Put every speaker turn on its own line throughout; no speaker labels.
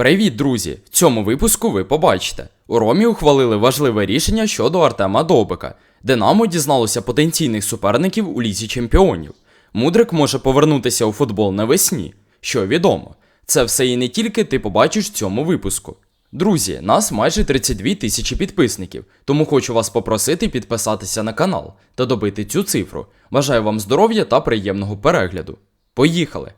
Привіт, друзі! В цьому випуску ви побачите. У Ромі ухвалили важливе рішення щодо Артема Довбика. Динамо дізналося потенційних суперників у лізі чемпіонів. Мудрик може повернутися у футбол навесні. Що відомо, це все і не тільки ти побачиш в цьому випуску. Друзі, нас майже 32 тисячі підписників, тому хочу вас попросити підписатися на канал та добити цю цифру. Бажаю вам здоров'я та приємного перегляду. Поїхали!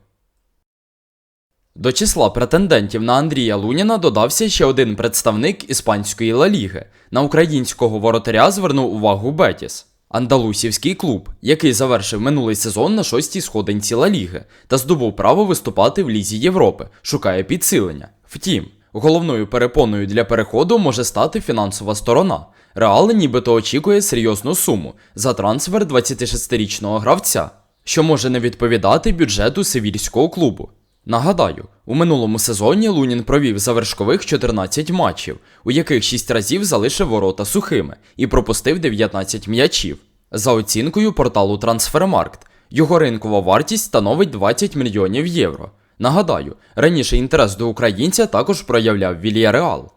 До числа претендентів на Андрія Луніна додався ще один представник іспанської Ла Ліги. На українського воротаря звернув увагу Бетіс. Андалусівський клуб, який завершив минулий сезон на шостій сходинці Ла Ліги та здобув право виступати в Лізі Європи, шукає підсилення. Втім, головною перепоною для переходу може стати фінансова сторона. Реал нібито очікує серйозну суму за трансфер 26-річного гравця, що може не відповідати бюджету севільського клубу. Нагадаю, у минулому сезоні Лунін провів завершкових 14 матчів, у яких 6 разів залишив ворота сухими і пропустив 19 м'ячів. За оцінкою порталу Трансфермаркт, його ринкова вартість становить 20 мільйонів євро. Нагадаю, раніше інтерес до українця також проявляв Вільяреал.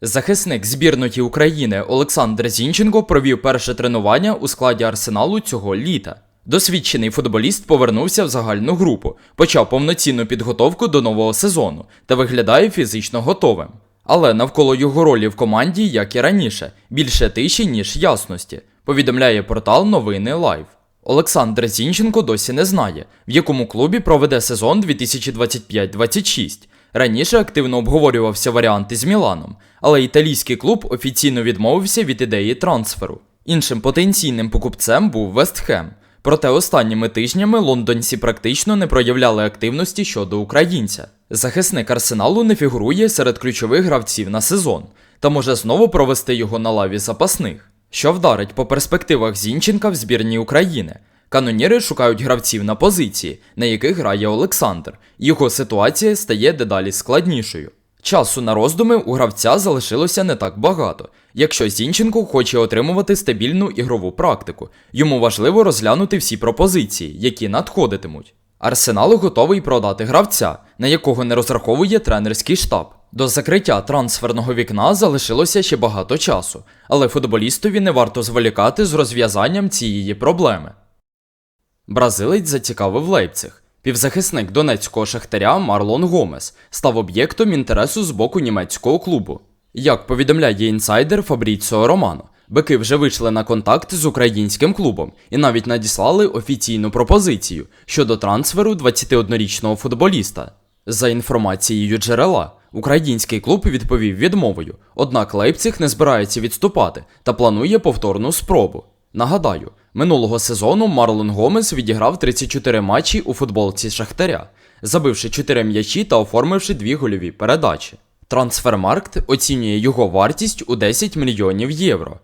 Захисник збірної України Олександр Зінченко провів перше тренування у складі арсеналу цього літа. Досвідчений футболіст повернувся в загальну групу, почав повноцінну підготовку до нового сезону та виглядає фізично готовим. Але навколо його ролі в команді, як і раніше, більше тиші, ніж ясності, повідомляє портал Новини Лайв. Олександр Зінченко досі не знає, в якому клубі проведе сезон 2025-26. Раніше активно обговорювався варіант із Міланом, але італійський клуб офіційно відмовився від ідеї трансферу. Іншим потенційним покупцем був Вестхем. Проте останніми тижнями лондонці практично не проявляли активності щодо українця. Захисник арсеналу не фігурує серед ключових гравців на сезон та може знову провести його на лаві запасних, що вдарить по перспективах Зінченка в збірній України. Каноніри шукають гравців на позиції, на яких грає Олександр. Його ситуація стає дедалі складнішою. Часу на роздуми у гравця залишилося не так багато. Якщо Зінченко хоче отримувати стабільну ігрову практику, йому важливо розглянути всі пропозиції, які надходитимуть. Арсенал готовий продати гравця, на якого не розраховує тренерський штаб. До закриття трансферного вікна залишилося ще багато часу, але футболістові не варто зволікати з розв'язанням цієї проблеми. Бразилець зацікавив Лейпциг. Півзахисник донецького шахтаря Марлон Гомес став об'єктом інтересу з боку німецького клубу. Як повідомляє інсайдер Фабріціо Романо, бики вже вийшли на контакт з українським клубом і навіть надіслали офіційну пропозицію щодо трансферу 21-річного футболіста. За інформацією джерела, український клуб відповів відмовою, однак Лейпциг не збирається відступати та планує повторну спробу. Нагадаю, минулого сезону Марлон Гомес відіграв 34 матчі у футболці Шахтаря, забивши 4 м'ячі та оформивши 2 гольові передачі. Трансфермаркт оцінює його вартість у 10 мільйонів євро.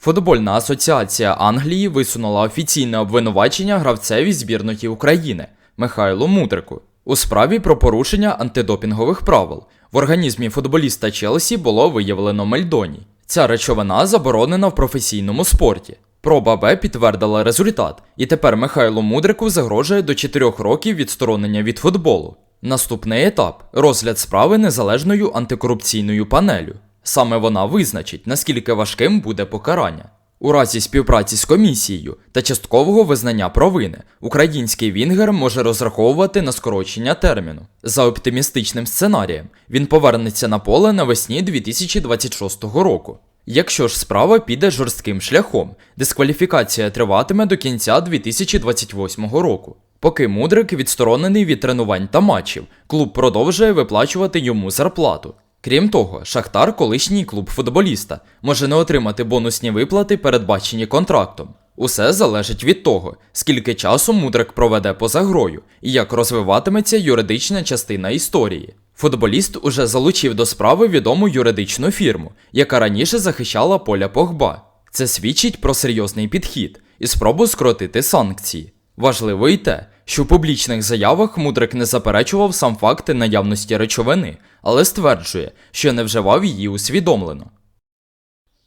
Футбольна асоціація Англії висунула офіційне обвинувачення гравцеві збірної України Михайлу Мудрику у справі про порушення антидопінгових правил. В організмі футболіста Челсі було виявлено мельдоній. Ця речовина заборонена в професійному спорті. Проба Б підтвердила результат, і тепер Михайлу Мудрику загрожує до 4 років відсторонення від футболу. Наступний етап розгляд справи незалежною антикорупційною панелю. Саме вона визначить, наскільки важким буде покарання. У разі співпраці з комісією та часткового визнання провини український Вінгер може розраховувати на скорочення терміну. За оптимістичним сценарієм він повернеться на поле навесні 2026 року. Якщо ж справа піде жорстким шляхом, дискваліфікація триватиме до кінця 2028 року. Поки Мудрик відсторонений від тренувань та матчів, клуб продовжує виплачувати йому зарплату. Крім того, Шахтар, колишній клуб футболіста, може не отримати бонусні виплати, передбачені контрактом. Усе залежить від того, скільки часу Мудрик проведе поза грою і як розвиватиметься юридична частина історії. Футболіст уже залучив до справи відому юридичну фірму, яка раніше захищала поля Погба. Це свідчить про серйозний підхід і спробу скоротити санкції. Важливо й те, що в публічних заявах Мудрик не заперечував сам факт наявності речовини, але стверджує, що не вживав її усвідомлено.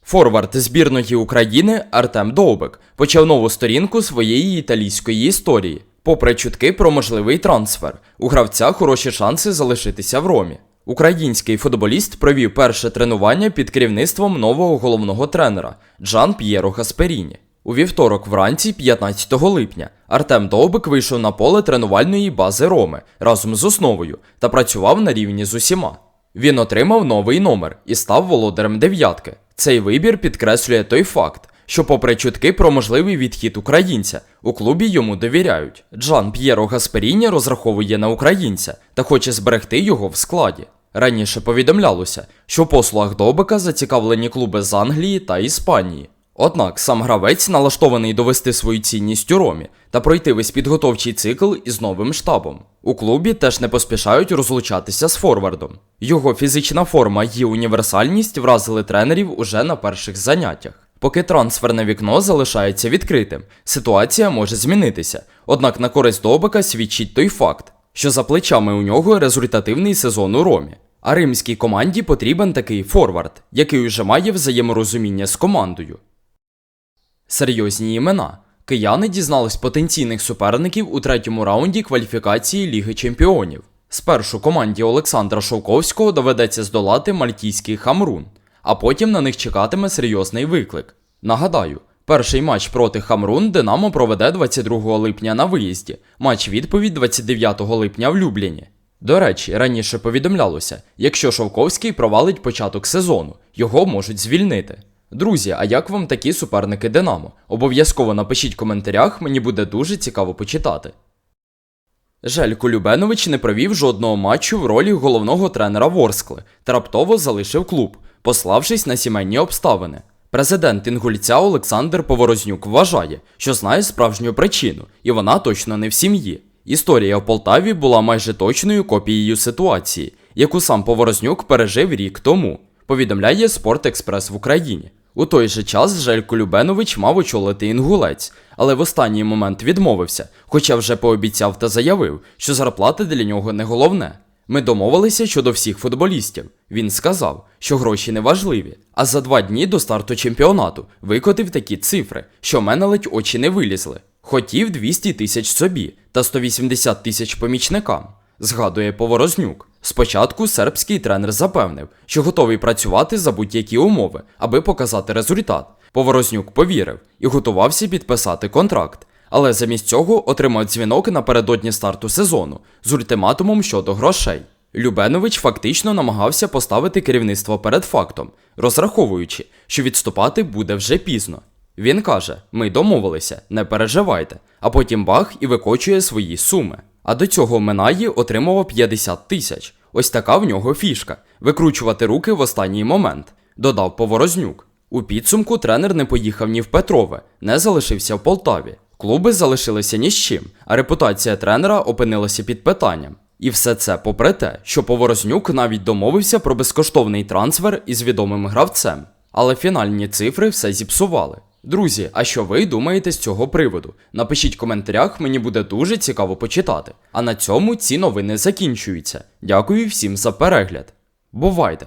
Форвард збірної України Артем Довбик почав нову сторінку своєї італійської історії. Попри чутки про можливий трансфер, у гравця хороші шанси залишитися в Ромі. Український футболіст провів перше тренування під керівництвом нового головного тренера Джан П'єро Гасперіні. У вівторок вранці, 15 липня, Артем Довбик вийшов на поле тренувальної бази Роми разом з основою та працював на рівні з усіма. Він отримав новий номер і став володарем дев'ятки. Цей вибір підкреслює той факт, що, попри чутки про можливий відхід українця, у клубі йому довіряють. Джан П'єро Гасперіні розраховує на українця та хоче зберегти його в складі. Раніше повідомлялося, що в послугах Добика зацікавлені клуби з Англії та Іспанії. Однак сам гравець налаштований довести свою цінність у Ромі та пройти весь підготовчий цикл із новим штабом. У клубі теж не поспішають розлучатися з форвардом. Його фізична форма і універсальність вразили тренерів уже на перших заняттях. Поки трансферне вікно залишається відкритим, ситуація може змінитися. Однак на користь Довбика свідчить той факт, що за плечами у нього результативний сезон у Ромі. А римській команді потрібен такий форвард, який уже має взаєморозуміння з командою. Серйозні імена. Кияни дізнались потенційних суперників у третьому раунді кваліфікації Ліги Чемпіонів. Спершу команді Олександра Шовковського доведеться здолати мальтійський Хамрун, а потім на них чекатиме серйозний виклик. Нагадаю, перший матч проти Хамрун Динамо проведе 22 липня на виїзді, матч відповідь 29 липня в Любліні. До речі, раніше повідомлялося, якщо Шовковський провалить початок сезону, його можуть звільнити. Друзі, а як вам такі суперники Динамо? Обов'язково напишіть в коментарях, мені буде дуже цікаво почитати. Желько Любенович не провів жодного матчу в ролі головного тренера Ворскли та раптово залишив клуб, пославшись на сімейні обставини. Президент Інгульця Олександр Поворознюк вважає, що знає справжню причину, і вона точно не в сім'ї. Історія в Полтаві була майже точною копією ситуації, яку сам Поворознюк пережив рік тому, повідомляє Спорт Експрес в Україні. У той же час Желько Любенович мав очолити інгулець, але в останній момент відмовився, хоча вже пообіцяв та заявив, що зарплата для нього не головне. Ми домовилися щодо всіх футболістів. Він сказав, що гроші не важливі. А за два дні до старту чемпіонату викотив такі цифри, що мене ледь очі не вилізли. Хотів 200 тисяч собі та 180 тисяч помічникам, згадує Поворознюк. Спочатку сербський тренер запевнив, що готовий працювати за будь-які умови, аби показати результат. Поворознюк повірив і готувався підписати контракт, але замість цього отримав дзвінок напередодні старту сезону з ультиматумом щодо грошей. Любенович фактично намагався поставити керівництво перед фактом, розраховуючи, що відступати буде вже пізно. Він каже: Ми домовилися, не переживайте, а потім бах і викочує свої суми. А до цього Минаї отримував 50 тисяч. Ось така в нього фішка викручувати руки в останній момент, додав Поворознюк. У підсумку тренер не поїхав ні в Петрове, не залишився в Полтаві. Клуби залишилися ні з чим, а репутація тренера опинилася під питанням. І все це попри те, що Поворознюк навіть домовився про безкоштовний трансфер із відомим гравцем. Але фінальні цифри все зіпсували. Друзі, а що ви думаєте з цього приводу? Напишіть в коментарях, мені буде дуже цікаво почитати. А на цьому ці новини закінчуються. Дякую всім за перегляд. Бувайте!